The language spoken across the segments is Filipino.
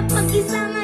pagi pergi sana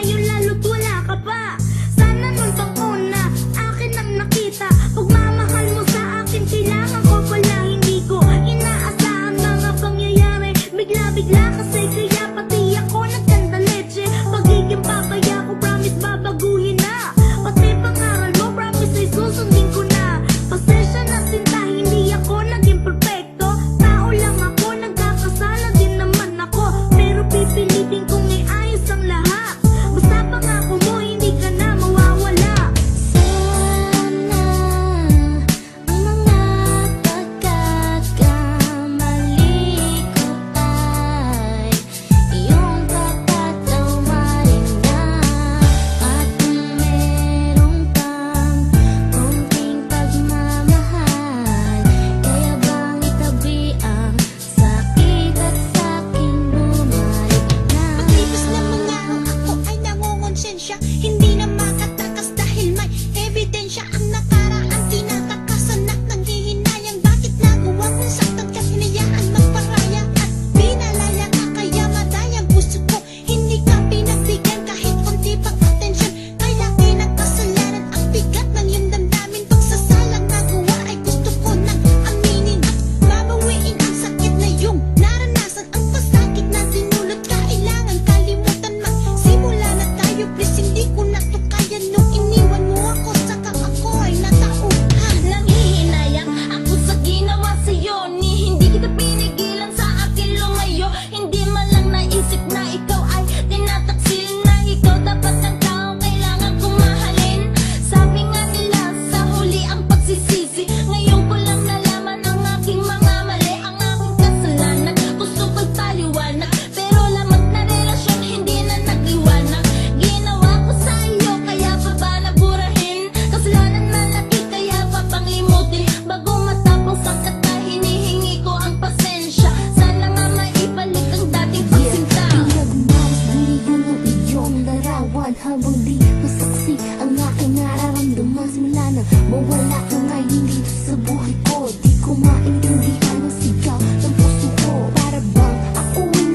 Mawala ka ngayon sa buhay ko. Di ko maintindihan ang sigaw ng puso ko. Para bang ako ay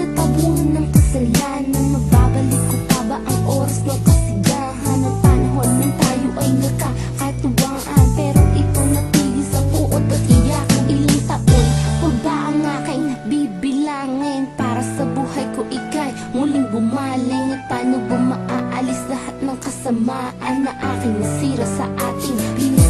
ng kasalanan? Mababalik ko pa ba ang oras ng kasigahan At panahon nang tayo ay nakakatuwaan. Pero ito natigil sa puot at iyak ng ilang taon Huwag ba ang aking bibilangin Para sa buhay ko ikay muling bumaling At paano ba maaalis lahat ng kasamaan na aking nasira sa ating pinag